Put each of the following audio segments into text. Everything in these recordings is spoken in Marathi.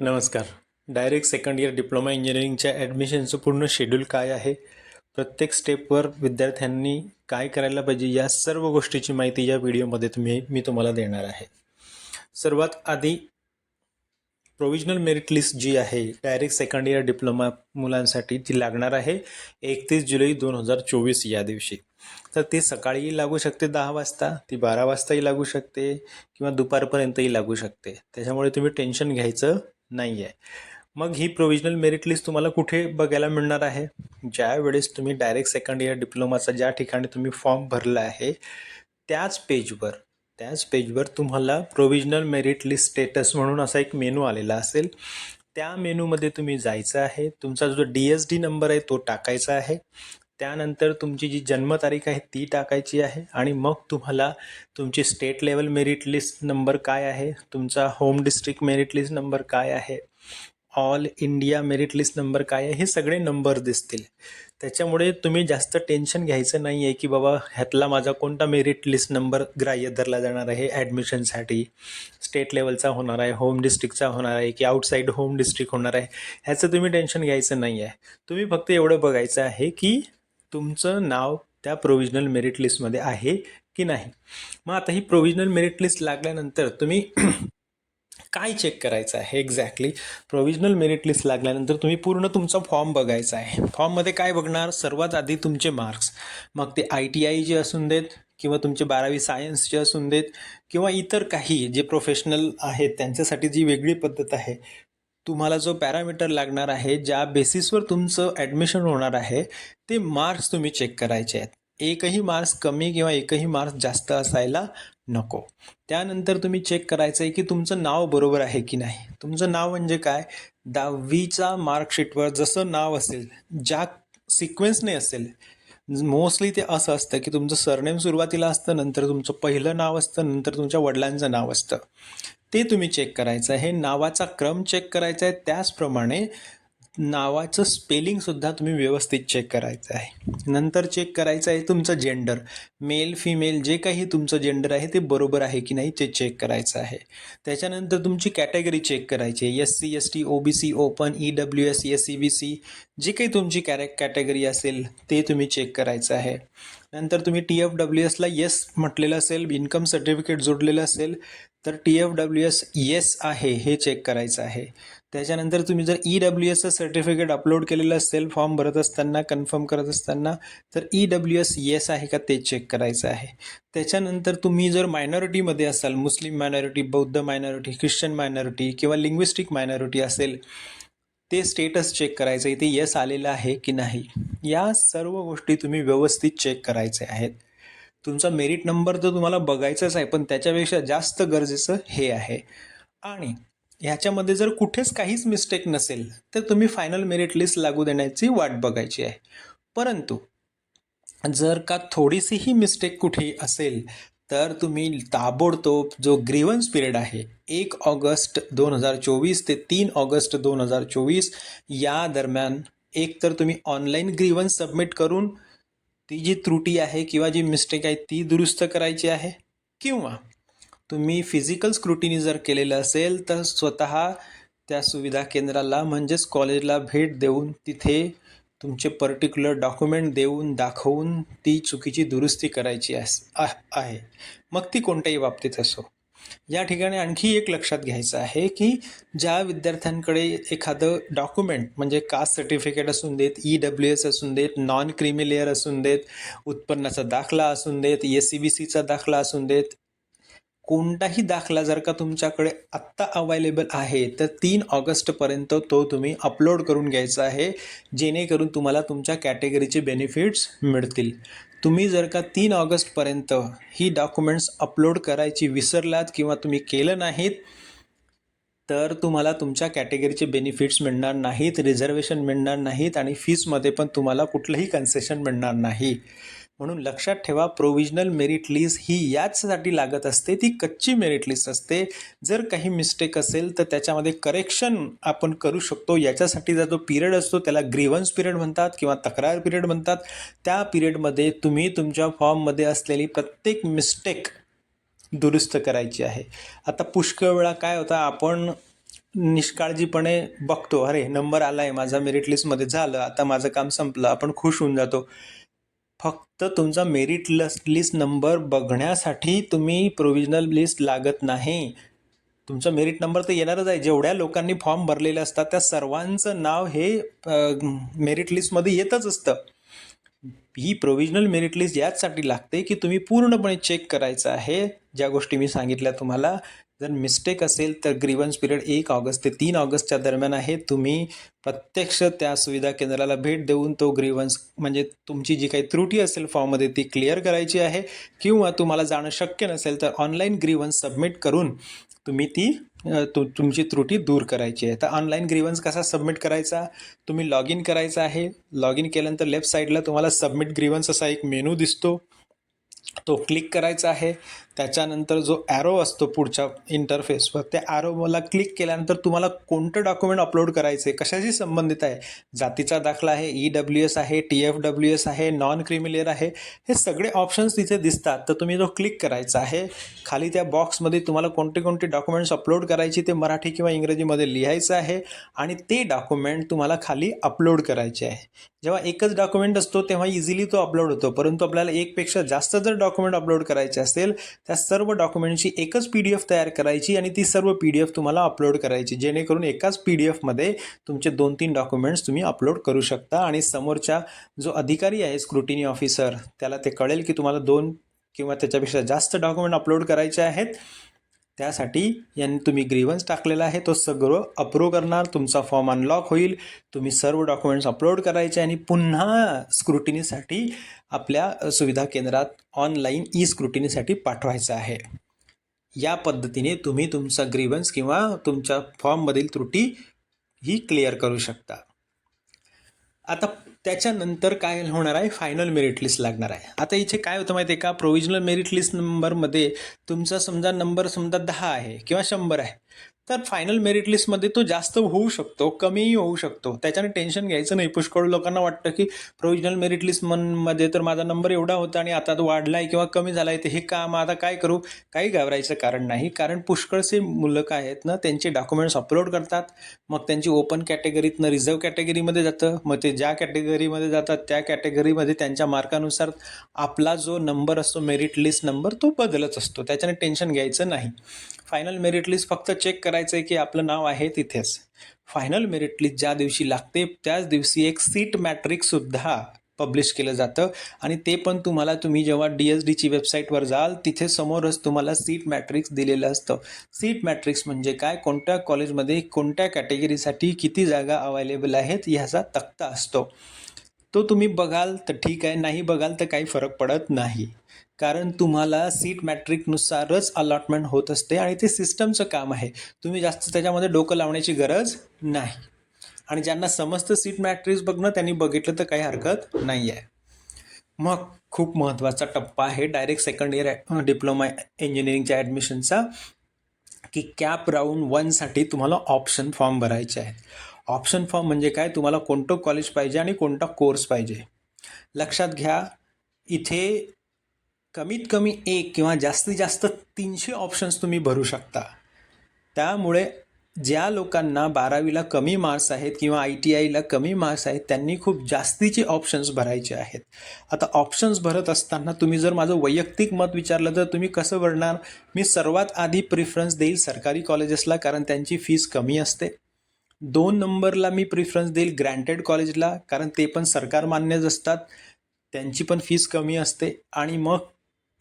नमस्कार. डायरेक्ट सेकंड इयर डिप्लोमा इंजिनिअरिंगच्या ॲडमिशनचं पूर्ण शेड्यूल काय आहे? प्रत्येक स्टेपवर विद्यार्थ्यांनी काय करायला पाहिजे? या सर्व गोष्टीची माहिती या व्हिडिओमध्ये तुम्ही मी तुम्हाला देणार आहे. सर्वात आधी प्रोविजनल मेरिट लिस्ट जी आहे डायरेक्ट सेकंड इयर डिप्लोमा मुलांसाठी ती लागणार आहे एकतीस जुलै दोन हजार चोवीस या दिवशी. तर ती सकाळीही लागू शकते दहा वाजता ती बारा वाजताही लागू शकते किंवा दुपारपर्यंतही लागू शकते. त्याच्यामुळे तुम्ही टेन्शन घ्यायचं नाही आहे मग ही प्रोविजनल मेरिट लिस्ट तुम्हाला कुठे बघायला मिळणार आहे? ज्या वेळेस तुम्ही डायरेक्ट सेकंड इयर डिप्लोमाचा ज्या ठिकाणी तुम्ही फॉर्म भरला आहे त्याच पेजवर त्याच पेजवर तुम्हाला प्रोविजनल मेरिट लिस्ट स्टेटस म्हणून असा एक मेनू आलेला असेल. त्या मेनूमध्ये तुम्ही जायचं आहे. तुमचा जो डी एस डी नंबर आहे तो टाकायचा आहे. त्यानंतर तुमची जी जन्मतारीख आहे ती टाकायची आहे आणि मग तुम्हाला तुमची state level merit list number काय आहे तुमचा home district merit list number काय आहे all India merit list number काय आहे हे सगळे नंबर दिसतील. त्याच्यामुळे तुम्ही जास्त टेन्शन घ्यायचं नाही आहे की बाबा ह्यातला माझा कोणता मेरिट लिस्ट नंबर ग्राह्य धरला जाणार आहे ॲडमिशनसाठी स्टेट लेवलचा होणार आहे होम डिस्ट्रिक्टचा होणार आहे की आउटसाईड होम डिस्ट्रिक्ट होणार आहे ह्याचं तुम्ही टेन्शन घ्यायचं नाही आहे तुम्ही फक्त एवढं बघायचं आहे की तुमचं नाव त्या प्रोविजनल मेरिट लिस्टमध्ये आहे की नाही? मग आता ही प्रोविजनल मेरिट लिस्ट लागल्यानंतर तुम्ही काय चेक करायचं आहे एक्झॅक्टली प्रोविजनल मेरिट लिस्ट लागल्यानंतर तुम्ही पूर्ण तुमचा फॉर्म बघायचा आहे. फॉर्ममध्ये काय बघणार? सर्वात आधी तुमचे मार्क्स मग ते आय टी आयचे असून देत किंवा तुमचे बारावी सायन्सचे असून देत किंवा इतर काही जे प्रोफेशनल आहेत त्यांच्यासाठी जी वेगळी पद्धत आहे तुम्हाला जो पॅरामीटर लागणार आहे ज्या बेसिसवर तुमचं ॲडमिशन होणार आहे ते मार्क्स तुम्ही चेक करायचे आहेत. एकही मार्क्स कमी किंवा एकही मार्क्स जास्त असायला नको. त्यानंतर तुम्ही चेक करायचं आहे की तुमचं नाव बरोबर आहे की नाही. तुमचं नाव म्हणजे काय? दहावीचा मार्कशीटवर जसं नाव असेल ज्या सिक्वेन्सने असेल मोस्टली ते असं असतं की तुमचं सरनेम सुरुवातीला असतं नंतर तुमचं पहिलं नाव असतं नंतर तुमच्या वडिलांचं नाव असतं. ते तुम्ही चेक करायचं आहे. नावाचा क्रम चेक करायचा आहे. त्याचप्रमाणे नावाचं स्पेलिंगसुद्धा तुम्ही व्यवस्थित चेक करायचं आहे. नंतर चेक करायचं आहे तुमचं जेंडर मेल फिमेल जे काही तुमचं जेंडर आहे ते बरोबर आहे की नाही ते चेक करायचं आहे. त्याच्यानंतर तुमची कॅटेगरी चेक करायची आहे. S C S T O B C open E W S S B C G जी काही तुमची कॅरे कॅटेगरी असेल ते तुम्ही चेक करायचं आहे. नंतर तुम्ही टी एफ डब्ल्यू एसला येस म्हटलेलं असेल इन्कम सर्टिफिकेट जोडलेलं असेल तर T F W S yes आहे हे चेक करायचं आहे. त्याच्यानंतर तुम्ही जर ई डब्ल्यू एसचं सर्टिफिकेट अपलोड केलेलं असेल फॉर्म भरत असताना कन्फर्म करत असताना तर ई डब्ल्यू एस येस आहे का ते चेक करायचं आहे. त्याच्यानंतर तुम्ही जर मायनॉरिटीमध्ये असाल मुस्लिम मायनॉरिटी बौद्ध मायनॉरिटी ख्रिश्चन मायनॉरिटी किंवा लिंग्विस्टिक मायनॉरिटी असेल ते स्टेटस चेक करायचं इथे येस आलेलं आहे की नाही. या सर्व गोष्टी तुम्ही व्यवस्थित चेक करायचे आहेत. तुमचा मेरिट नंबर तर तुम्हाला बघायचाच आहे पण त्याच्यापेक्षा जास्त गरजेचं हे आहे. आणि ह्याच्यामध्ये जर कुठेच काहीच मिस्टेक नसेल तर तुम्ही फायनल मेरिट लिस्ट लागू देण्याची वाट बघायची आहे. परंतु जर का थोडीशीही मिस्टेक कुठे असेल तर तुम्ही ताबडतोब जो ग्रीवन्स पिरियड आहे एक ऑगस्ट दोन हजार चोवीस ते तीन ऑगस्ट दोन हजार चोवीस या दरम्यान एक तर तुम्ही ऑनलाईन ग्रीवन्स सबमिट करून ती जी त्रुटी आहे किंवा जी मिस्टेक आहे ती दुरुस्त करायची आहे? किंवा तुम्ही फिजिकल स्क्रुटिनी जर केलेलं असेल तर स्वतः त्या सुविधा केंद्राला म्हणजेच कॉलेजला भेट देऊन तिथे तुमचे पर्टिक्युलर डॉक्युमेंट देऊन दाखवून ती चुकीची दुरुस्ती करायची अस आहे. मग ती कोणत्याही बाबतीत असो. या ठिकाणी आणखी एक लक्षात घ्यायचं आहे की ज्या विद्यार्थ्यांकडे एखादं डॉक्युमेंट म्हणजे कास्ट सर्टिफिकेट असून देत ई डब्ल्यू एस असून देत नॉन क्रिमिलेअर असून देत उत्पन्नाचा दाखला असून देत एस सी बी सीचा दाखला असून देत कोणताही दाखला जर का तुमच्याकडे आत्ता अवेलेबल आहे तर तीन ऑगस्टपर्यंत तो तुम्ही अपलोड करून घ्यायचा आहे जेणेकरून तुम्हाला तुमच्या कॅटेगरीचे बेनिफिट्स मिळतील. तुम्ही जर का तीन ऑगस्टपर्यंत ही डॉक्युमेंट्स अपलोड करायची विसरलात किंवा तुम्ही केलं नाहीत तर तुम्हाला तुमच्या कॅटेगरीचे बेनिफिट्स मिळणार नाहीत रिझर्वेशन मिळणार नाहीत आणि फीसमध्ये पण तुम्हाला कुठलंही कन्सेशन मिळणार नाही. म्हणून लक्षात ठेवा प्रोविजनल मेरिट लिस्ट ही याचसाठी लागत असते. ती कच्ची मेरिट लिस्ट असते. जर काही मिस्टेक असेल तर त्याच्यामध्ये करेक्शन आपण करू शकतो. याच्यासाठीचा जो पिरियड असतो त्याला ग्रीवन्स पिरियड म्हणतात किंवा तक्रार पिरियड म्हणतात. त्या पिरियडमध्ये तुम्ही तुमच्या फॉर्ममध्ये असलेली प्रत्येक मिस्टेक दुरुस्त करायची आहे. आता पुष्कळ वेळा काय होतं आपण निष्काळजीपणे बघतो अरे नंबर आला आहे माझा मेरिट लिस्टमध्ये झालं आता माझं काम संपलं आपण खुश होऊन जातो. फक्त तुमचा मेरिट लिस्ट लिस्ट नंबर बघण्यासाठी तुम्ही प्रोविजनल लिस्ट लागत नाही. तुमचा मेरिट नंबर तर येणारच आहे. जेवढ्या लोकांनी फॉर्म भरलेले असतात त्या सर्वांचं नाव हे मेरिट लिस्टमध्ये येतच असतं. ही प्रोव्हिजनल मेरिट लिस्ट याचसाठी लागते की तुम्ही पूर्णपणे चेक करायचं आहे. ज्या गोष्टी मी सांगितल्या तुम्हाला जर मिस्टेक असेल तर ग्रीवन्स पिरियड एक ऑगस्ट ते तीन ऑगस्टच्या दरम्यान आहे. तुम्ही प्रत्यक्ष त्या सुविधा केंद्राला भेट देऊन तो ग्रीवन्स म्हणजे तुमची जी काही त्रुटी असेल फॉर्ममध्ये ती क्लिअर करायची आहे. किंवा तुम्हाला जाणं शक्य नसेल तर ऑनलाईन ग्रीवन्स सबमिट करून तुम्ही ती तु तुमची त्रुटी दूर करायची आहे. तर ऑनलाईन ग्रीवन्स कसा सबमिट करायचा? तुम्ही लॉग इन करायचं आहे. लॉग इन केल्यानंतर लेफ्ट साईडला तुम्हाला सबमिट ग्रीवन्स असा एक मेनू दिसतो. तो क्लिक करायचा आहे. त्याच्यानंतर जो ॲरो असतो पुढच्या इंटरफेसवर त्या ॲरोला क्लिक केल्यानंतर तुम्हाला कोणतं डॉक्युमेंट अपलोड करायचे कशाशी संबंधित आहे? जातीचा दाखला आहे ई डब्ल्यू एस आहे टी एफ डब्ल्यू एस आहे नॉन क्रिमिलियर आहे हे सगळे ऑप्शन्स तिथे दिसतात. तर तुम्ही तो क्लिक करायचा आहे. खाली त्या बॉक्समध्ये तुम्हाला कोणते कोणते डॉक्युमेंट्स अपलोड करायचे ते मराठी किंवा इंग्रजीमध्ये लिहायचं आहे आणि ते डॉक्युमेंट तुम्हाला खाली अपलोड करायचे आहे. जेव्हा एकच डॉक्युमेंट असतो तेव्हा इझिली तो अपलोड होतो. परंतु आपल्याला एकपेक्षा जास्त जर डॉक्युमेंट अपलोड करायचे असेल त्या सर्व डॉक्युमेंटची एकच पी डी एफ तयार करायची आणि ती सर्व पी डी एफ तुम्हाला अपलोड करायची. जेणेकरून एकाच पी डी एफमध्ये तुमचे दोन तीन डॉक्युमेंट्स तुम्ही अपलोड करू शकता आणि समोरच्या जो अधिकारी आहे स्क्रुटिनी ऑफिसर त्याला ते कळेल की तुम्हाला दोन किंवा त्याच्यापेक्षा जास्त डॉक्युमेंट अपलोड करायचे आहेत. त्यासाठी यांनी तुम्ही ग्रीवन्स टाकलेला आहे. तो सगळं अप्रूव्ह करणार. तुमचा फॉर्म अनलॉक होईल. तुम्ही सर्व डॉक्युमेंट्स अपलोड करायचे आणि पुन्हा स्क्रुटिनीसाठी आपल्या सुविधा केंद्रात ऑनलाईन ई स्क्रुटिनीसाठी पाठवायचं आहे. या पद्धतीने तुम्ही तुमचा ग्रीवन्स किंवा तुमच्या फॉर्ममधील त्रुटी ही क्लिअर करू शकता. आता त्याच्यानंतर काय होणार आहे? फायनल मेरिट लिस्ट लागणार आहे. आता इथे काय होतं माहिती आहे का प्रोव्हिजनल मेरिट लिस्ट नंबरमध्ये तुमचा समजा नंबर समजा दहा आहे किंवा शंभर आहे. तर फायनल मेरिट लिस्टमध्ये तो जास्त होऊ शकतो कमीही होऊ शकतो. त्याच्याने टेन्शन घ्यायचं नाही. पुष्कळ लोकांना वाटतं की प्रोविजनल मेरिट लिस्ट मनमध्ये तर माझा नंबर एवढा होता आणि आता तो वाढला आहे किंवा कमी झाला आहे तर हे काम आता काय करू? काही घाबरायचं कारण नाही. कारण पुष्कळसे मुलं काय आहेत ना त्यांचे डॉक्युमेंट्स अपलोड करतात. मग त्यांची ओपन कॅटेगरीतनं रिझर्व कॅटेगरीमध्ये जातं. मग ते ज्या कॅटेगरीमध्ये जातात त्या कॅटेगरीमध्ये त्यांच्या मार्कानुसार आपला जो नंबर असतो मेरिट लिस्ट नंबर तो बदलत असतो. त्याच्याने टेन्शन घ्यायचं नाही. फायनल मेरिट लिस्ट फक्त चेक करायचं आहे की आपलं नाव आहे तिथेच. फायनल मेरिट लिस्ट ज्या दिवशी लागते त्याच दिवशी एक सीट मॅट्रिकसुद्धा पब्लिश केलं जातं. आणि ते पण तुम्हाला तुम्ही जेव्हा डी एस डीची वेबसाईटवर जाल तिथे समोरच तुम्हाला सीट मॅट्रिक्स दिलेलं असतं. सीट मॅट्रिक्स म्हणजे काय? कोणत्या कॉलेजमध्ये कोणत्या कॅटेगरीसाठी किती जागा अवेलेबल आहेत ह्याचा तक्ता असतो. तो तुम्ही बघाल तर ठीक आहे नाही बघाल तर काही फरक पडत नाही. कारण तुम्हाला सीट मॅट्रिकनुसारच अलॉटमेंट होत असते आणि ते सिस्टमचं काम आहे. तुम्ही जास्त त्याच्यामध्ये डोकं लावण्याची गरज नाही. आणि ज्यांना समजतं सीट मॅट्रिक्स बघणं त्यांनी बघितलं तर काही हरकत नाही आहे मग खूप महत्त्वाचा टप्पा आहे डायरेक्ट सेकंड इयर डिप्लोमा इंजिनिअरिंगच्या ॲडमिशनचा की कॅप राऊंड वनसाठी तुम्हाला ऑप्शन फॉर्म भरायचे आहेत. ऑप्शन फॉर्म म्हणजे काय? तुम्हाला कोणतं कॉलेज पाहिजे आणि कोणता कोर्स पाहिजे. लक्षात घ्या इथे कमीत कमी एक किंवा जास्तीत जास्त तीनशे ऑप्शन्स तुम्ही भरू शकता. त्यामुळे ज्या लोकांना बारावीला कमी मार्क्स आहेत किंवा आय टी आयला कमी मार्क्स आहेत त्यांनी खूप जास्तीचे ऑप्शन्स भरायचे आहेत. आता ऑप्शन्स भरत असताना तुम्ही जर माझं वैयक्तिक मत विचारलं तर तुम्ही कसं भरणार? मी सर्वात आधी प्रिफरन्स देईल सरकारी कॉलेजेसला कारण त्यांची फीस कमी असते. दोन नंबरला मी प्रिफरन्स देईल ग्रँटेड कॉलेजला कारण ते पण सरकार मान्यच असतात. त्यांची पण फीस कमी असते. आणि मग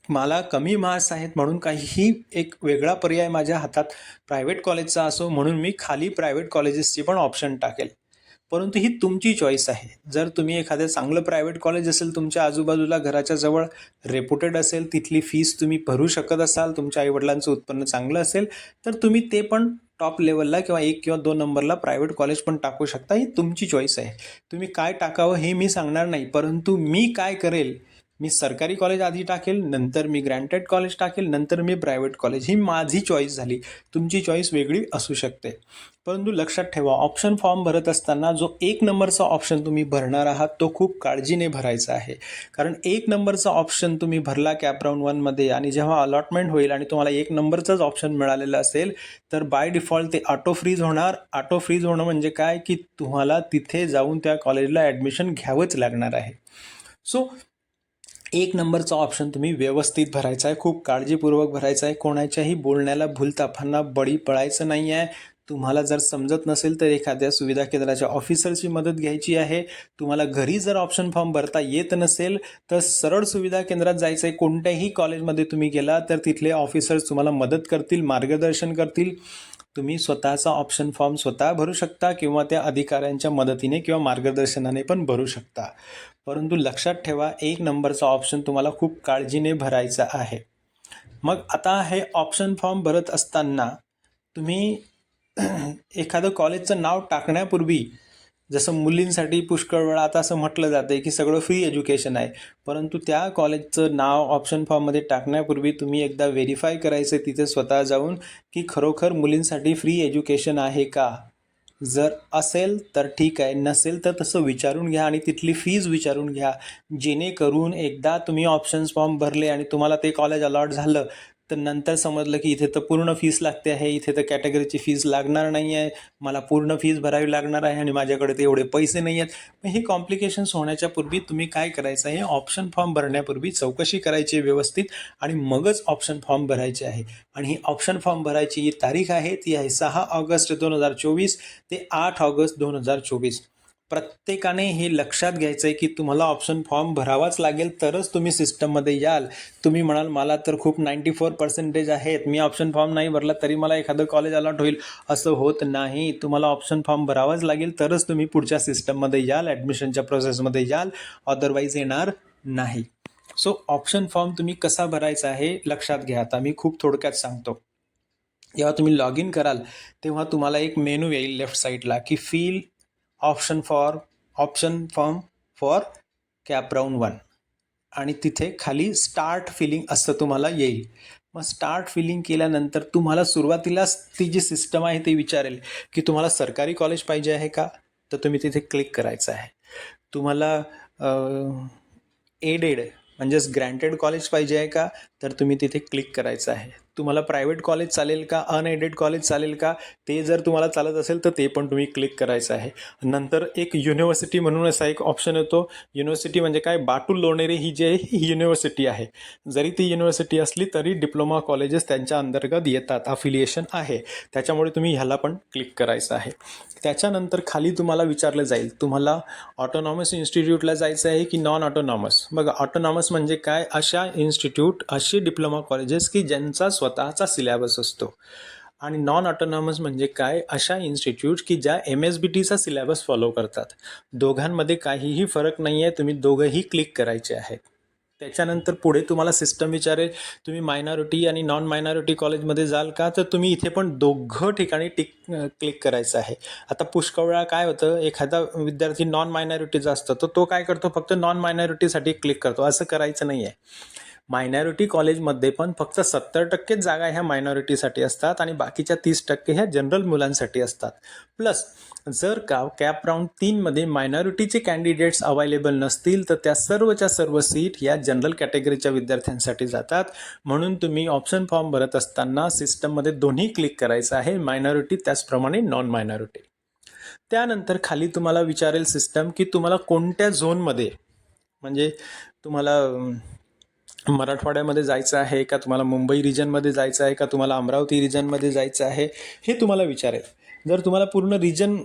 मला कमी मार्क्स आहेत म्हणून काहीही एक वेगळा पर्याय माझ्या हातात प्रायव्हेट कॉलेजचा असो म्हणून मी खाली प्रायव्हेट कॉलेजेसची पण ऑप्शन टाकेल. परंतु ही तुमची चॉईस आहे. जर तुम्ही एखादं चांगलं प्रायव्हेट कॉलेज असेल तुमच्या आजूबाजूला घराच्या जवळ रेपुटेड असेल तिथली फीस तुम्ही भरू शकत असाल तुमच्या आईवडिलांचं उत्पन्न चांगलं असेल तर तुम्ही ते पण टॉप लेवलला किंवा एक किंवा दोन नंबरला प्रायव्हेट कॉलेज पण टाकू शकता. ही तुमची चॉईस आहे. तुम्ही काय टाकावं हे मी सांगणार नाही. परंतु मी काय करेल मी सरकारी कॉलेज आधी टाकेल नंतर मी ग्रँटेड कॉलेज टाकेल नंतर मी प्रायव्हेट कॉलेज ही माझी चॉईस झाली. तुमची चॉईस वेगळी असू शकते. परंतु लक्षात ठेवा ऑप्शन फॉर्म भरत असताना जो एक नंबरचा ऑप्शन तुम्ही भरणार आहात तो खूप काळजीने भरायचा आहे. कारण एक नंबरचा ऑप्शन तुम्ही भरला कॅप राऊंड वनमध्ये आणि जेव्हा अलॉटमेंट होईल आणि तुम्हाला एक नंबरचाच ऑप्शन मिळालेला असेल तर बाय डिफॉल्ट ते ऑटो फ्रीज होणार. ऑटो फ्रीज होणं म्हणजे काय? की तुम्हाला तिथे जाऊन त्या कॉलेजला ॲडमिशन घ्यावंच लागणार आहे. सो एक नंबरचा ऑप्शन तुम्ही व्यवस्थित भरायचा आहे खूप काळजीपूर्वक भरायचा आहे. कोणाच्याही बोलण्याला भूलताफांना बळी पडायचं नाही आहे. तुम्हाला जर समजत नसेल तर एखाद्या सुविधा केंद्राच्या ऑफिसरची मदत घ्यायची आहे. तुम्हाला घरी जर ऑप्शन फॉर्म भरता येत नसेल तर सरळ सुविधा केंद्रात जायचं आहे. कोणत्याही कॉलेजमध्ये तुम्ही गेला तर तिथले ऑफिसर्स तुम्हाला मदत करतील मार्गदर्शन करतील. तुम्ही स्वतःचा ऑप्शन फॉर्म स्वतः भरू शकता किंवा त्या अधिकाऱ्यांच्या मदतीने किंवा मार्गदर्शनाने पण भरू शकता. परंतु लक्षात ठेवा एक नंबरचा ऑप्शन तुम्हाला खूप काळजीने भरायचा आहे. मग आता हे ऑप्शन फॉर्म भरत असताना तुम्ही एखादं कॉलेजचं नाव टाकण्यापूर्वी जसं मुलींसाठी पुष्कळ वेळा आता असं म्हटलं जातं आहे की सगळं फ्री एज्युकेशन आहे परंतु त्या कॉलेजचं नाव ऑप्शन फॉर्ममध्ये टाकण्यापूर्वी तुम्ही एकदा व्हेरीफाय करायचं तिथे स्वतः जाऊन की खरोखर मुलींसाठी फ्री एज्युकेशन आहे का? जर असेल तर ठीक आहे नसेल तर तसं विचारून घ्या आणि तिथली फीज विचारून घ्या. जेणेकरून एकदा तुम्ही ऑप्शन्स फॉर्म भरले आणि तुम्हाला ते कॉलेज अलॉट झालं तर नंतर समजलं की इथे तर पूर्ण फीस लागते आहे इथे तर कॅटेगरीची फीस लागणार नाही आहे मला पूर्ण फीस भरावी लागणार आहे आणि माझ्याकडे ते एवढे पैसे नाही आहेत. मग हे कॉम्प्लिकेशन्स होण्याच्या पूर्वी तुम्ही काय करायचं आहे? ऑप्शन फॉर्म भरण्यापूर्वी चौकशी करायची आहे व्यवस्थित आणि मगच ऑप्शन फॉर्म भरायचे आहे. आणि ही ऑप्शन फॉर्म भरायची जी तारीख आहे ती आहे सहा ऑगस्ट दोन हजार चोवीस ते आठ ऑगस्ट दोन हजार चोवीस. प्रत्येकाने हे लक्षात घ्यायचं आहे की तुम्हाला ऑप्शन फॉर्म भरावाच लागेल तरच तुम्ही सिस्टममध्ये याल. तुम्ही म्हणाल मला तर खूप नाईंटी फोर पर्सेंटेज आहेत. मी ऑप्शन फॉर्म नाही भरला तरी मला एखादं कॉलेज अलॉट होईल. असं होत नाही. तुम्हाला ऑप्शन फॉर्म भरावाच लागेल तरच तुम्ही पुढच्या सिस्टममध्ये याल ॲडमिशनच्या प्रोसेसमध्ये याल. अदरवाईज येणार नाही. सो ऑप्शन फॉर्म तुम्ही कसा भरायचा आहे लक्षात घ्या. आता मी खूप थोडक्यात सांगतो. जेव्हा तुम्ही लॉग इन कराल तेव्हा तुम्हाला एक मेनू येईल लेफ्ट साईडला की fill option for option form for CAP round one. आणि तिथे खाली स्टार्ट फिलिंग असं तुम्हाला येईल. मग स्टार्ट फिलिंग केल्यानंतर तुम्हाला सुरुवातीलाच ती जी सिस्टम आहे ती विचारेल की तुम्हाला सरकारी कॉलेज पाहिजे आहे का? तर तुम्ही तिथे क्लिक करायचं आहे. तुम्हाला एडेड म्हणजेच ग्रँटेड कॉलेज पाहिजे आहे का? तर तुम्ही तिथे क्लिक करायचं आहे. तुम्हाला प्रायव्हेट कॉलेज चालेल का? अनएडेड कॉलेज चालेल का? ते जर तुम्हाला चालत असेल तर ते पण तुम्ही क्लिक करायचं आहे. नंतर एक युनिव्हर्सिटी म्हणून असा एक ऑप्शन येतो. युनिव्हर्सिटी म्हणजे काय? बाटू लोणेरे ही जी आहे ही युनिव्हर्सिटी आहे. जरी ती युनिव्हर्सिटी असली तरी डिप्लोमा कॉलेजेस त्यांच्या अंतर्गत येतात. अफिलिएशन आहे. त्याच्यामुळे तुम्ही ह्याला पण क्लिक करायचं आहे. त्याच्यानंतर खाली तुम्हाला विचारलं जाईल. तुम्हाला ऑटोनॉमस इन्स्टिट्यूटला जायचं आहे की नॉन ऑटोनॉमस बघा ऑटोनॉमस म्हणजे काय? अशा इन्स्टिट्यूट अशी डिप्लोमा कॉलेजेस की ज्यांचा स्वतःचा सिलॅबस असतो. आणि नॉन ऑटोनॉमस म्हणजे काय? अशा इन्स्टिट्यूट की ज्या एम एस बी टीचा सिलॅबस फॉलो करतात. दोघांमध्ये काहीही फरक नाही आहे तुम्ही दोघंही क्लिक करायचे आहेत. त्याच्यानंतर पुढे तुम्हाला सिस्टम विचारेल तुम्ही मायनॉरिटी आणि नॉन मायनॉरिटी कॉलेजमध्ये जाल का? तर तुम्ही इथे पण दोघं ठिकाणी टिक क्लिक करायचं आहे. आता पुष्कळ वेळा काय होतं एखादा विद्यार्थी नॉन मायनॉरिटीचा असतो तर तो काय करतो? फक्त नॉन मायनॉरिटीसाठी क्लिक करतो. असं करायचं नाही आहे मायनॉरिटी कॉलेजमध्ये पण फक्त सत्तर टक्केच जागा ह्या मायनॉरिटीसाठी असतात आणि बाकीच्या तीस टक्के ह्या जनरल मुलांसाठी असतात. प्लस जर का कॅप राऊंड तीनमध्ये मायनॉरिटीचे कॅन्डिडेट्स अवेलेबल नसतील तर त्या सर्वच्या सर्व सीट या जनरल कॅटेगरीच्या विद्यार्थ्यांसाठी जातात. म्हणून तुम्ही ऑप्शन फॉर्म भरत असताना सिस्टममध्ये दोन्ही क्लिक करायचं आहे मायनॉरिटी त्याचप्रमाणे नॉन मायनॉरिटी त्यानंतर खाली तुम्हाला विचारेल सिस्टम की तुम्हाला कोणत्या झोनमध्ये म्हणजे तुम्हाला मराठवाड्यामध्ये जायचं आहे का तुम्हाला मुंबई रिजनमध्ये जायचं आहे का तुम्हाला अमरावती रिजनमध्ये जायचं आहे हे तुम्हाला विचारेल. जर तुम्हाला पूर्ण रिजन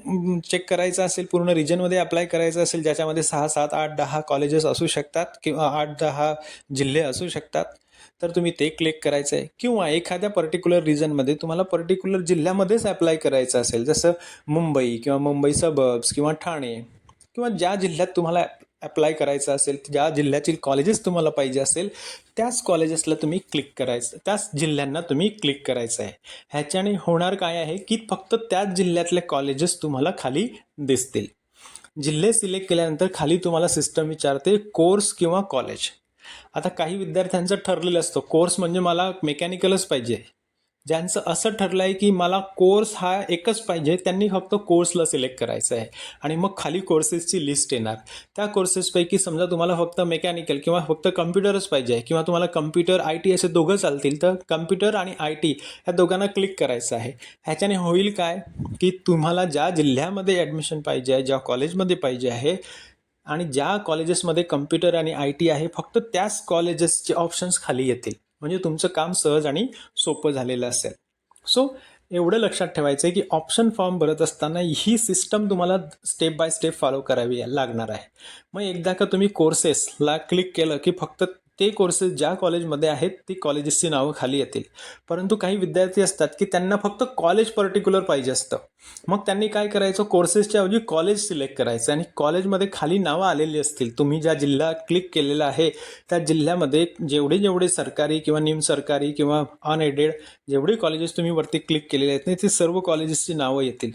चेक करायचं असेल पूर्ण रिजनमध्ये अप्लाय करायचं असेल ज्याच्यामध्ये सहा सात आठ दहा कॉलेजेस असू शकतात किंवा आठ दहा जिल्हे असू शकतात तर तुम्ही ते क्लिक करायचं आहे किंवा एखाद्या पर्टिक्युलर रिजनमध्ये तुम्हाला पर्टिक्युलर जिल्ह्यामध्येच अप्लाय करायचं असेल जसं मुंबई किंवा मुंबई सबब्स किंवा ठाणे किंवा ज्या जिल्ह्यात तुम्हाला अप्लाय करायचं असेल ज्या जिल्ह्यातील कॉलेजेस तुम्हाला पाहिजे असेल त्याच कॉलेजेसला तुम्ही क्लिक करायचं त्याच जिल्ह्यांना तुम्ही क्लिक करायचं आहे. ह्याच्याने होणार काय आहे की फक्त त्याच जिल्ह्यातले कॉलेजेस तुम्हाला खाली दिसतील. जिल्हे सिलेक्ट केल्यानंतर खाली तुम्हाला सिस्टम विचारते कोर्स किंवा कॉलेज आता काही विद्यार्थ्यांचं ठरलेलं असतं. कोर्स म्हणजे मला मेकॅनिकलच पाहिजे. ज्यांचं असं ठरलं आहे की मला कोर्स हा एकच पाहिजे त्यांनी फक्त कोर्सला सिलेक्ट करायचं आहे आणि मग खाली कोर्सेसची लिस्ट येणार. त्या कोर्सेसपैकी समजा तुम्हाला फक्त मेकॅनिकल किंवा फक्त कम्प्युटरच पाहिजे आहे किंवा तुम्हाला कम्प्युटर आय टी असे दोघं चालतील तर कम्प्युटर आणि आय टी या दोघांना क्लिक करायचं आहे. ह्याच्याने होईल काय? की तुम्हाला ज्या जिल्ह्यामध्ये ॲडमिशन पाहिजे आहे ज्या कॉलेजमध्ये पाहिजे आहे आणि ज्या कॉलेजेसमध्ये कम्प्युटर आणि आय टी आहे फक्त त्याच कॉलेजेसचे ऑप्शन्स खाली येतील. म्हणजे तुमचं काम सहज आणि सोपं झालेलं असेल. सो एवढं लक्षात ठेवायचं आहे की ऑप्शन फॉर्म भरत असताना ही सिस्टम तुम्हाला स्टेप बाय स्टेप फॉलो करावी लागणार आहे. मग एकदा का तुम्ही कोर्सेसला क्लिक केलं की फक्त ते कोर्सेस ज्या कॉलेजमध्ये आहेत ती कॉलेजेसची नावं खाली येतील. परंतु काही विद्यार्थी असतात की त्यांना फक्त कॉलेज पर्टिक्युलर पाहिजे असतं. मग त्यांनी काय करायचं? कोर्सेसच्या ऐवजी कॉलेज सिलेक्ट करायचं आणि कॉलेजमध्ये खाली नावं आलेली असतील. तुम्ही ज्या जिल्हा क्लिक केलेला आहे त्या जिल्ह्यामध्ये जेवढे जेवढे सरकारी किंवा निम सरकारी किंवा अनएडेड जेवढे कॉलेजेस तुम्ही वरती क्लिक केलेले आहेत ते सर्व कॉलेजेसची नावं येतील.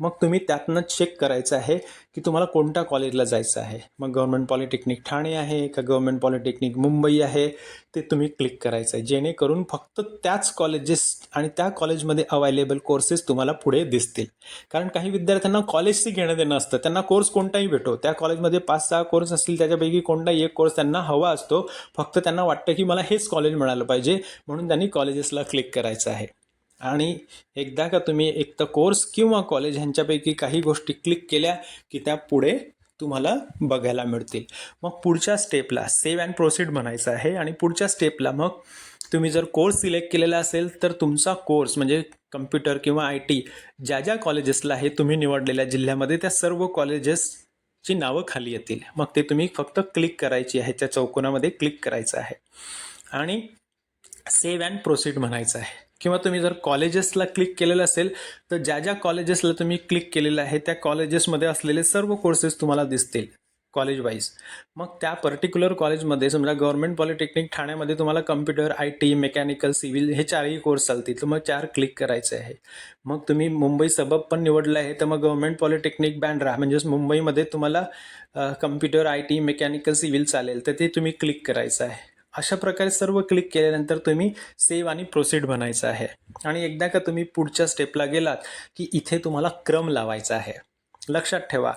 मग तुम्ही त्यातनं चेक करायचं आहे की तुम्हाला कोणत्या कॉलेजला जायचं आहे. मग गव्हर्नमेंट पॉलिटेक्निक ठाणे आहे का गव्हर्नमेंट पॉलिटेक्निक मुंबई आहे? ते तुम्ही क्लिक करायचं आहे. जेणेकरून फक्त त्याच कॉलेजेस आणि त्या कॉलेजमध्ये अवेलेबल कोर्सेस तुम्हाला पुढे दिसतील. कारण काही विद्यार्थ्यांना कॉलेजशी घेणं देणं असतं. त्यांना कोर्स कोणताही भेटो. त्या कॉलेजमध्ये पाच सहा कोर्स असतील त्याच्यापैकी कोणताही एक कोर्स त्यांना हवा असतो. फक्त त्यांना वाटतं की मला हेच कॉलेज मिळालं पाहिजे. म्हणून त्यांनी कॉलेजेसला क्लिक करायचं आहे. आणि एकदा का तुम्ही एक तर कोर्स किंवा कॉलेज ह्यांच्यापैकी काही गोष्टी क्लिक केल्या की त्या पुढे तुम्हाला बघायला मिळतील. मग पुढच्या स्टेपला सेव्ह अँड प्रोसीड म्हणायचं आहे आणि पुढच्या स्टेपला मग तुम्ही जर कोर्स सिलेक्ट केलेला असेल तर तुमचा कोर्स म्हणजे कम्प्युटर किंवा आय टी ज्या ज्या कॉलेजेसला आहे तुम्ही निवडलेल्या जिल्ह्यामध्ये त्या सर्व कॉलेजेसची नावं खाली येतील. मग ते तुम्ही फक्त क्लिक करायची आहे त्या चौकोनामध्ये क्लिक करायचं आहे. आणि सेव्ह अँड प्रोसीड म्हणायचं आहे. किंवा तुम्ही जर कॉलेजेसला क्लिक केलेलं असेल तर ज्या ज्या कॉलेजेसला तुम्ही क्लिक केलेलं आहे त्या कॉलेजेसमध्ये असलेले सर्व कोर्सेस तुम्हाला दिसतील कॉलेज वाईज मग त्या पर्टिक्युलर कॉलेजमध्ये समजा गव्हर्नमेंट पॉलिटेक्निक ठाण्यामध्ये तुम्हाला computer I T mechanical civil हे चारही कोर्स चालतील. तर मग चार क्लिक करायचे आहे. मग तुम्ही मुंबई सबब पण निवडलं आहे तर मग गव्हर्नमेंट पॉलिटेक्निक बँड्रा म्हणजेच मुंबईमध्ये तुम्हाला computer I T mechanical civil चालेल. तर ते तुम्ही क्लिक करायचं आहे. अशा प्रकारे सर्व क्लिक केल्यानंतर तुम्ही सेव्ह आणि प्रोसीड बनायचं आहे. आणि एकदा का तुम्ही पुढच्या स्टेपला गेलात की इथे तुम्हाला क्रम लावायचा आहे. लक्षात ठेवा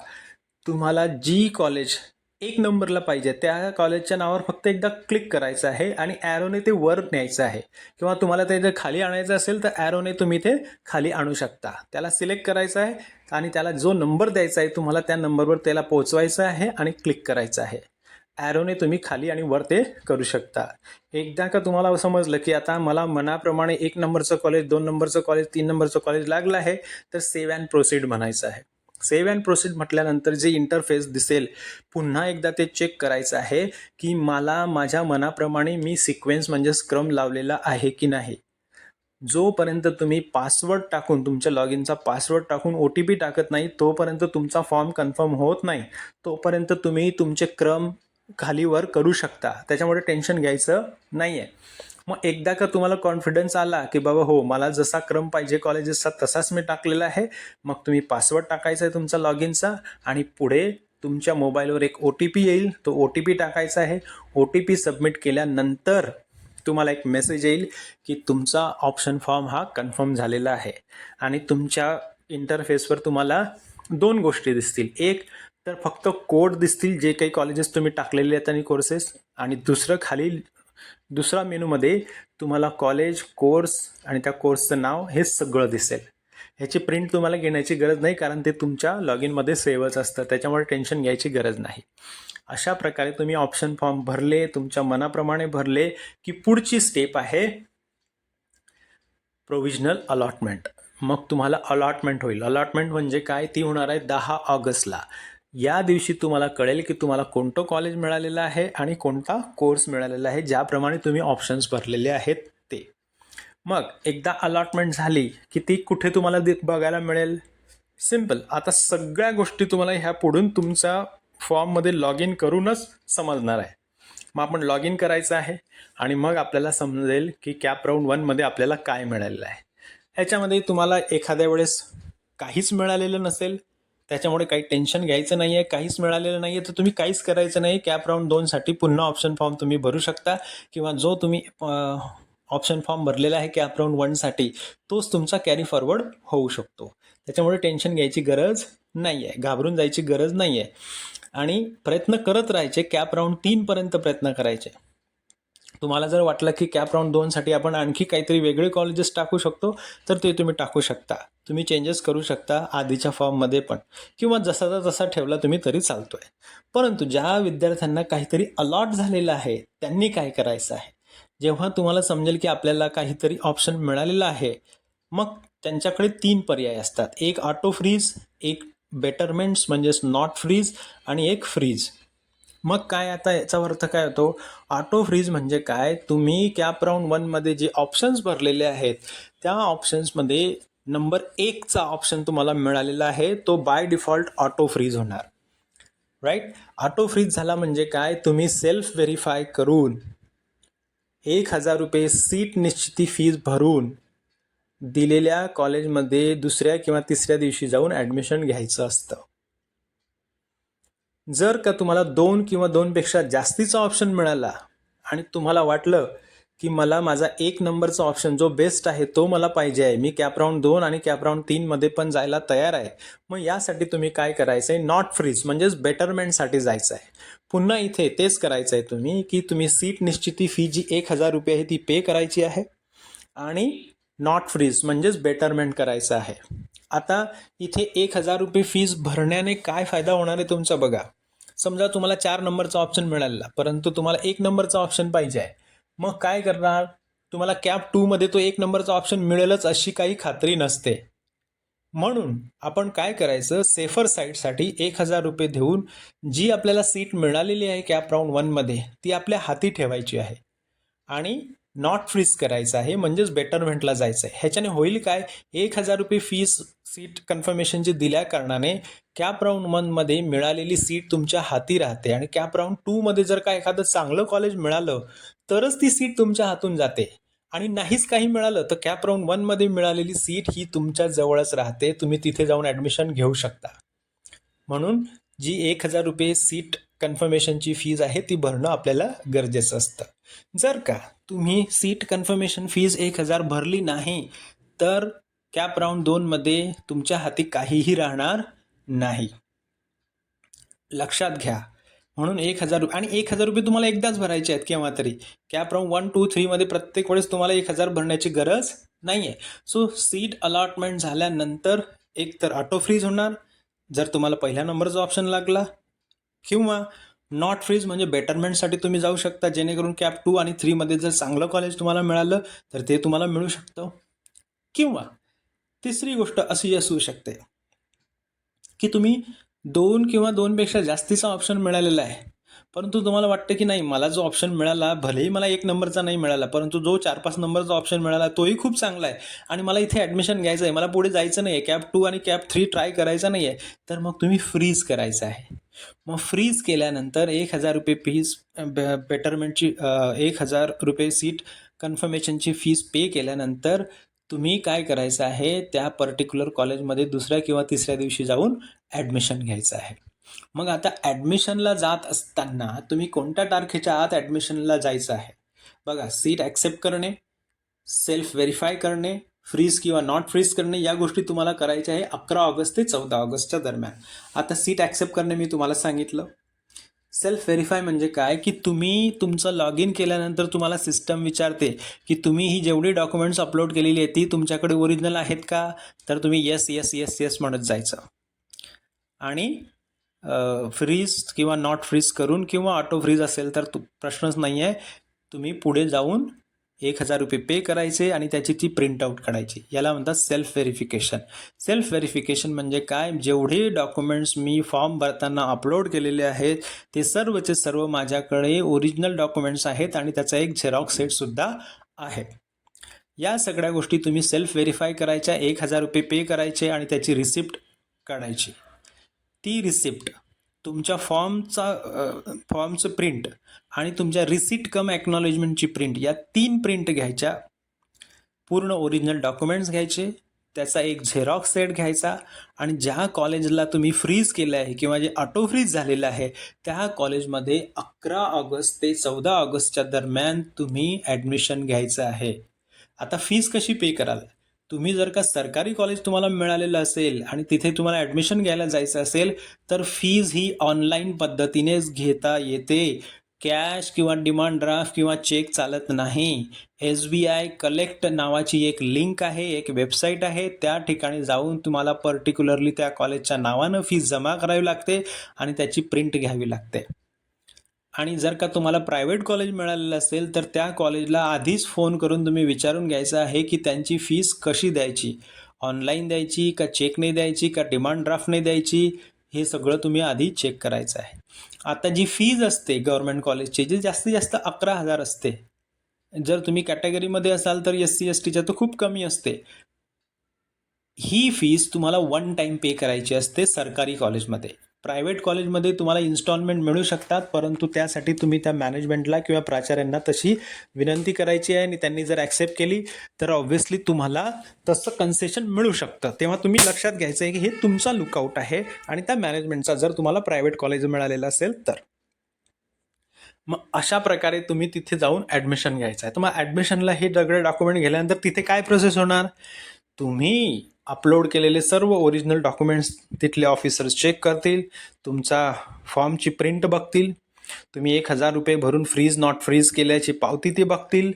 तुम्हाला जी कॉलेज एक नंबरला पाहिजे. त्या कॉलेजच्या नावावर फक्त एकदा क्लिक करायचं आहे आणि ॲरोने ते वर न्यायचं आहे. किंवा तुम्हाला ते जर खाली आणायचं असेल तर ॲरोने तुम्ही ते खाली आणू शकता. त्याला सिलेक्ट करायचं आहे आणि त्याला जो नंबर द्यायचा आहे तुम्हाला त्या नंबरवर त्याला पोचवायचं आहे आणि क्लिक करायचं आहे. ॲरोने तुम्ही खाली आणि वर ते करू शकता. एकदा का तुम्हाला समजलं की आता मला मनाप्रमाणे एक नंबरचं कॉलेज दोन नंबरचं कॉलेज तीन नंबरचं कॉलेज लागलं आहे तर सेव्ह अँड प्रोसीड म्हणायचं आहे. सेव्ह अँड प्रोसीड म्हटल्यानंतर जे इंटरफेस दिसेल पुन्हा एकदा ते चेक करायचं आहे की मला माझ्या मनाप्रमाणे मी सिक्वेन्स म्हणजे स्क्रम लावलेला आहे की नाही. जोपर्यंत तुम्ही पासवर्ड टाकून तुमच्या लॉग इनचा पासवर्ड टाकून ओ टी पी टाकत नाही तोपर्यंत तुमचा फॉर्म कन्फर्म होत नाही. तोपर्यंत तुम्ही तुमचे क्रम खालीवर करू शकता. त्याच्यामुळे टेन्शन घ्यायचं नाही आहे मग एकदा का तुम्हाला कॉन्फिडन्स आला की बाबा हो मला जसा क्रम पाहिजे कॉलेजेसचा तसाच मी टाकलेला आहे. मग तुम्ही पासवर्ड टाकायचा आहे तुमचा लॉग इनचा आणि पुढे तुमच्या मोबाईलवर एक ओ टी पी येईल. तो ओ टी पी टाकायचा आहे. ओ टी पी सबमिट केल्यानंतर तुम्हाला एक मेसेज येईल की तुमचा ऑप्शन फॉर्म हा कन्फर्म झालेला आहे. आणि तुमच्या इंटरफेसवर तुम्हाला दोन गोष्टी दिसतील. एक तर फक्त कोड दिसतील जे काही कॉलेजेस तुम्ही टाकलेले आहेत आणि कोर्सेस आणि दुसरं खाली दुसरा मेनूमध्ये तुम्हाला कॉलेज कोर्स आणि त्या कोर्सचं नाव हे सगळं दिसेल. ह्याची प्रिंट तुम्हाला घेण्याची गरज नाही कारण ते तुमच्या लॉग इनमध्ये सेवच असतं. त्याच्यामुळे टेन्शन घ्यायची गरज नाही. अशा प्रकारे तुम्ही ऑप्शन फॉर्म भरले तुमच्या मनाप्रमाणे भरले की पुढची स्टेप आहे प्रोव्हिजनल अलॉटमेंट मग तुम्हाला अलॉटमेंट होईल. अलॉटमेंट म्हणजे काय? ती होणार आहे दहा ऑगस्टला. या दिवशी तुम्हाला कळेल की तुम्हाला कोणतं कॉलेज मिळालेलं आहे आणि कोणता कोर्स मिळालेला आहे ज्याप्रमाणे तुम्ही ऑप्शन्स भरलेले आहेत ते. मग एकदा अलॉटमेंट झाली की ती कुठे तुम्हाला दि बघायला मिळेल? सिंपल आता सगळ्या गोष्टी तुम्हाला ह्या पुढून तुमच्या फॉर्ममध्ये लॉग इन करूनच समजणार आहे. मग आपण लॉग इन करायचं आहे आणि मग आपल्याला समजेल की कॅप राऊंड वनमध्ये आपल्याला काय मिळालेलं आहे. ह्याच्यामध्ये तुम्हाला एखाद्या वेळेस काहीच मिळालेलं नसेल त्याच्यामुळे काही टेन्शन घ्यायचं नाही आहे काहीच मिळालेलं नाही आहे तर तुम्ही काहीच करायचं नाही. कॅप राऊंड दोनसाठी पुन्हा ऑप्शन फॉर्म तुम्ही भरू शकता. किंवा जो तुम्ही ऑप्शन फॉर्म भरलेला आहे कॅप राऊंड वनसाठी तोच तुमचा कॅरी फॉरवर्ड होऊ शकतो. त्याच्यामुळे टेन्शन घ्यायची गरज नाही आहे घाबरून जायची गरज नाही आहे आणि प्रयत्न करत राहायचे. कॅप राऊंड तीनपर्यंत प्रयत्न करायचे. तुम्हाला जर वाटलं की कॅप राऊंड दोनसाठी आपण आणखी काहीतरी वेगळे कॉलेजेस टाकू शकतो तर ते तुम्ही टाकू शकता. तुम्ही चेंजेस करू शकता आधीच्या फॉर्ममध्ये पण. किंवा जसाचा तसा ठेवला तुम्ही तरी चालतोय. परंतु ज्या विद्यार्थ्यांना काहीतरी अलॉट झालेलं आहे त्यांनी काय करायचं आहे? जेव्हा तुम्हाला समजेल की आपल्याला काहीतरी ऑप्शन मिळालेलं आहे मग त्यांच्याकडे तीन पर्याय असतात. एक ऑटो फ्रीज एक बेटरमेंट्स म्हणजेच नॉट फ्रीज आणि एक फ्रीज मग काय आता याचा अर्थ काय होतो? ऑटो फ्रीज म्हणजे काय? तुम्ही कॅप राऊंड वनमध्ये जे ऑप्शन्स भरलेले आहेत त्या ऑप्शन्समध्ये नंबर एकचा ऑप्शन तुम्हाला मिळालेला आहे तो बाय डिफॉल्ट ऑटो फ्रीज होणार. राईट ऑटो फ्रीज झाला म्हणजे काय? तुम्ही सेल्फ व्हेरीफाय करून एक हजार रुपये सीट निश्चिती फीज भरून दिलेल्या कॉलेजमध्ये दुसऱ्या किंवा तिसऱ्या दिवशी जाऊन ॲडमिशन घ्यायचं असतं. जर का तुम्हाला दोन किंवा दोनपेक्षा जास्तीचा ऑप्शन मिळाला आणि तुम्हाला वाटलं की मला माझा एक नंबरचा ऑप्शन जो बेस्ट आहे तो मला पाहिजे आहे मी कॅप राऊंड दोन आणि कॅप राऊंड तीनमध्ये पण जायला तयार आहे मग यासाठी तुम्ही काय करायचं आहे नॉट फ्रीज म्हणजेच बेटरमेंटसाठी जायचं आहे पुन्हा इथे तेच करायचं आहे तुम्ही की तुम्ही सीट निश्चिती फी जी एक हजार रुपये आहे ती पे करायची आहे आणि नॉट फ्रीज म्हणजेच बेटरमेंट करायचं आहे. आता इथे एक हजार रुपये फीज भरण्याने काय फायदा होणार आहे तुमचा बघा. समजा तुम्हाला चार नंबरचा ऑप्शन मिळालेला परंतु तुम्हाला एक नंबरचा ऑप्शन पाहिजे आहे. मग काय करणार? तुम्हाला कॅप टूमध्ये तो एक नंबरचा ऑप्शन मिळेलच अशी काही खात्री नसते. म्हणून आपण काय करायचं? सेफर साईडसाठी एक हजार रुपये देऊन जी आपल्याला सीट मिळालेली आहे कॅप राऊंड वनमध्ये ती आपल्या हाती ठेवायची आहे. आणि नॉट फ्रीज करायचं आहे म्हणजेच बेटरमेंटला जायचं आहे. ह्याच्याने होईल काय? एक हजार रुपये फीस सीट कन्फर्मेशनची दिल्या कारणाने कॅप राऊंड वनमध्ये मिळालेली सीट तुमच्या हाती राहते. आणि कॅप राऊंड टूमध्ये जर का एखादं चांगलं कॉलेज मिळालं तरच ती सीट तुमच्या हातून जाते. आणि नाहीच काही मिळालं तर कॅप राऊंड वनमध्ये मिळालेली सीट ही तुमच्या जवळच राहते. तुम्ही तिथे जाऊन ॲडमिशन घेऊ शकता. म्हणून जी एक हजार रुपये सीट कन्फर्मेशनची फीज आहे ती भरणं आपल्याला गरजेचं असतं. जर का तुम्ही सीट कन्फर्मेशन फीज एक हजार भरली नाही तर कॅप राऊंड दोनमध्ये तुमच्या हाती काहीही राहणार नाही. लक्षात घ्या. म्हणून एक हजार रुपये आणि एक हजार रुपये तुम्हाला एकदाच भरायचे आहेत केव्हा तरी. कॅप राऊंड वन टू थ्रीमध्ये प्रत्येक वेळेस तुम्हाला एक हजार भरण्याची गरज नाही आहे सो सीट अलॉटमेंट झाल्यानंतर एक तर ऑटो फ्रीज होणार. जर तुम्हाला पहिल्या नंबरचा ऑप्शन लागला किंवा नॉट फ्रीज म्हणजे बेटरमेंटसाठी तुम्ही जाऊ शकता. जेणेकरून कॅप टू आणि थ्रीमध्ये जर चांगलं कॉलेज तुम्हाला मिळालं तर ते तुम्हाला मिळू शकतं. किंवा तिसरी गोष्ट अशी असू शकते की तुम्ही दोन किंवा दोनपेक्षा जास्तीचा ऑप्शन मिळालेला आहे. परंतु तुम्हाला वाटतं की नाही मला जो ऑप्शन मिळाला भलेही मला एक नंबरचा नाही मिळाला परंतु जो चार पाच नंबरचा ऑप्शन मिळाला तोही खूप चांगला आहे. आणि मला इथे ॲडमिशन घ्यायचं आहे मला पुढे जायचं नाही आहे कॅप टू आणि कॅप थ्री ट्राय करायचा नाही आहे तर मग तुम्ही फ्रीज करायचं आहे. मग फ्रीज केल्यानंतर एक हजार रुपये फीज बेटरमेंटची एक हजार रुपये सीट कन्फर्मेशनची फीज पे केल्यानंतर तुम्ही काय करायचं आहे? त्या पर्टिक्युलर कॉलेजमध्ये दुसऱ्या किंवा तिसऱ्या दिवशी जाऊन ॲडमिशन घ्यायचं आहे. मग आता ॲडमिशनला जात असताना तुम्ही कोणत्या तारखेच्या आत ॲडमिशनला जायचं आहे? बघा सीट ॲक्सेप्ट करणे सेल्फ व्हेरीफाय करणे फ्रीज किंवा नॉट फ्रीज करणे या गोष्टी तुम्हाला करायच्या आहे अकरा ऑगस्ट ते चौदा ऑगस्टच्या दरम्यान. आता सीट ॲक्सेप्ट करणे मी तुम्हाला सांगितलं. सेल्फ व्हेरीफाय म्हणजे काय? की तुम्ही तुमचं लॉग इन केल्यानंतर तुम्हाला सिस्टम विचारते की तुम्ही ही जेवढी डॉक्युमेंट्स अपलोड केलेली आहे ती तुमच्याकडे ओरिजिनल आहेत का? तर तुम्ही येस येस येस येस म्हणत जायचं. आणि फ्रीज किंवा नॉट फ्रीज करून किंवा ऑटो फ्रीज असेल तर तु प्रश्नच नाही आहे तुम्ही पुढे जाऊन एक हजार रुपये पे करायचे आणि त्याची ती प्रिंटआउट काढायची याला म्हणतात सेल्फ व्हेरिफिकेशन सेल्फ व्हेरिफिकेशन म्हणजे काय? जेवढे डॉक्युमेंट्स मी फॉर्म भरताना अपलोड केलेले आहेत ते सर्वचे सर्व माझ्याकडे ओरिजिनल डॉक्युमेंट्स आहेत आणि त्याचा एक झेरॉक्स सेटसुद्धा आहे. या सगळ्या गोष्टी तुम्ही सेल्फ व्हेरीफाय करायच्या एक हजार रुपये पे करायचे आणि त्याची रिसिप्ट काढायची. ती रिसिप्ट तुमच्या फॉर्मचा फॉर्मचं प्रिंट आणि तुमच्या रिसिट कम ॲक्नॉलेजमेंटची प्रिंट या तीन प्रिंट घ्यायच्या. पूर्ण ओरिजिनल डॉक्युमेंट्स घ्यायचे त्याचा एक झेरॉक्स सेट घ्यायचा आणि ज्या कॉलेजला तुम्ही फ्रीज केलं आहे किंवा जे ऑटो फ्रीज झालेलं आहे त्या कॉलेजमध्ये अकरा ऑगस्ट ते चौदा ऑगस्टच्या दरम्यान तुम्ही ॲडमिशन घ्यायचं आहे. आता फीज कशी पे कराल? तुम्ही जर का सरकारी कॉलेज तुम्हाला मिळालेलं असेल आणि तिथे तुम्हाला ॲडमिशन घ्यायला जायचं असेल तर फीज ही ऑनलाईन पद्धतीनेच घेता येते. कॅश किंवा डिमांड ड्राफ्ट किंवा चेक चालत नाही. एस बी आय कलेक्ट नावाची एक लिंक आहे एक वेबसाईट आहे. त्या ठिकाणी जाऊन तुम्हाला पर्टिक्युलरली त्या कॉलेजच्या नावानं फीज जमा करावी लागते आणि त्याची प्रिंट घ्यावी लागते. आणि जर का तुम्हाला प्रायव्हेट कॉलेज मिळालेलं असेल तर त्या कॉलेजला आधीच फोन करून तुम्ही विचारून घ्यायचं आहे की त्यांची फीस कशी द्यायची. ऑनलाईन द्यायची का चेकने द्यायची का डिमांड ड्राफ्टने द्यायची हे सगळं तुम्ही आधी चेक करायचं आहे. आता जी फीज असते गव्हर्मेंट कॉलेजची जी जास्तीत जास्त अकरा हजार असते. जर तुम्ही कॅटेगरीमध्ये असाल तर एस सी एस टीच्या तर खूप कमी असते. ही फीज तुम्हाला वन टाईम पे करायची असते सरकारी कॉलेजमध्ये प्रायव्हेट कॉलेजमध्ये तुम्हाला इन्स्टॉलमेंट मिळू शकतात परंतु त्यासाठी तुम्ही त्या मॅनेजमेंटला किंवा प्राचार्यांना तशी विनंती करायची आहे आणि त्यांनी जर ॲक्सेप्ट केली तर ऑब्व्हियसली तुम्हाला तसं कन्सेशन मिळू शकतं. तेव्हा तुम्ही लक्षात घ्यायचं आहे की हे तुमचा लुकआउट आहे आणि त्या मॅनेजमेंटचा जर तुम्हाला प्रायव्हेट कॉलेज मिळालेलं असेल तर. मग अशा प्रकारे तुम्ही तिथे जाऊन ॲडमिशन घ्यायचं आहे. तर मग ॲडमिशनला हे सगळे डॉक्युमेंट गेल्यानंतर तिथे काय प्रोसेस होणार? तुम्ही अपलोड केलेले सर्व ओरिजिनल डॉक्युमेंट्स तिथले ऑफिसर्स चेक करतील. तुमचा फॉर्मची प्रिंट बघतील. तुम्ही एक हजार रुपये भरून फ्रीज नॉट फ्रीज केल्याची पावती ते बघतील.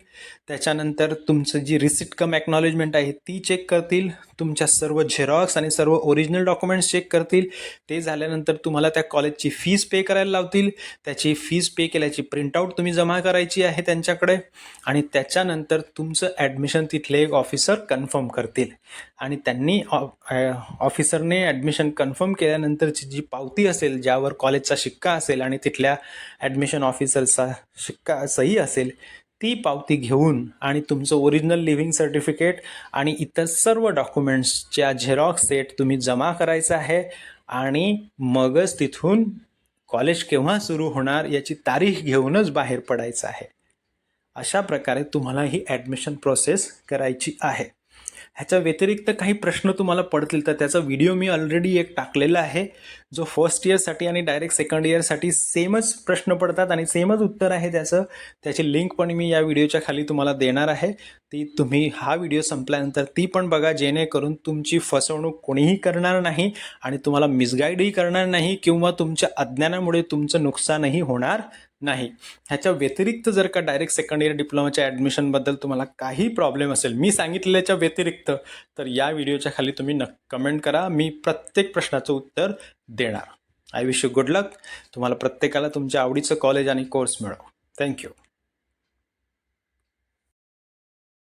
त्याच्यानंतर तुमचं जी रिसिट कम ॲक्नॉलेजमेंट आहे ती चेक करतील. तुमच्या सर्व झेरॉक्स आणि सर्व ओरिजिनल डॉक्युमेंट्स चेक करतील. ते झाल्यानंतर तुम्हाला त्या कॉलेजची फीस पे करायला लावतील. त्याची फीस पे केल्याची प्रिंटआउट तुम्ही जमा करायची आहे त्यांच्याकडे. आणि त्याच्यानंतर तुमचं ॲडमिशन तिथले एक ऑफिसर कन्फर्म करतील. आणि त्यांनी ऑफिसरने ॲडमिशन कन्फर्म केल्यानंतरची जी पावती असेल ज्यावर कॉलेजचा शिक्का असेल आणि तिथल्या ॲडमिशन ऑफिसरचा शिक्का सही असेल ती पावती घेऊन आणि तुमचं ओरिजिनल लिव्हिंग सर्टिफिकेट आणि इतर सर्व डॉक्युमेंट्सच्या झेरॉक्स सेट तुम्ही जमा करायचा आहे. आणि मगच तिथून कॉलेज केव्हा सुरू होणार याची तारीख घेऊनच बाहेर पडायचं आहे. अशा प्रकारे तुम्हाला ही ॲडमिशन प्रोसेस करायची आहे. ह्याच्या व्यतिरिक्त काही प्रश्न तुम्हाला पडतील. तर त्याचा व्हिडिओ मी ऑलरेडी एक टाकलेला आहे. जो फर्स्ट इयरसाठी आणि डायरेक्ट सेकंड इयरसाठी सेमच प्रश्न पडतात आणि सेमच उत्तर आहे त्याचं. त्याची लिंक पण मी या व्हिडिओच्या खाली तुम्हाला देणार आहे. ती तुम्ही हा व्हिडिओ संपल्यानंतर ती पण बघा. जेणेकरून तुमची फसवणूक कोणीही करणार नाही आणि तुम्हाला मिसगाईडही करणार नाही किंवा तुमच्या अज्ञानामुळे तुमचं नुकसानही होणार नाही. ह्याच्या व्यतिरिक्त जर का डायरेक्ट सेकंड इयर डिप्लोमाच्या ॲडमिशनबद्दल तुम्हाला काही प्रॉब्लेम असेल मी सांगितलेल्याच्या व्यतिरिक्त तर या व्हिडिओच्या खाली तुम्ही न कमेंट करा. मी प्रत्येक प्रश्नाचं उत्तर देणार. I wish you good luck तुम्हाला प्रत्येकाला तुमच्या आवडीचं कॉलेज आणि कोर्स मिळो थँक्यू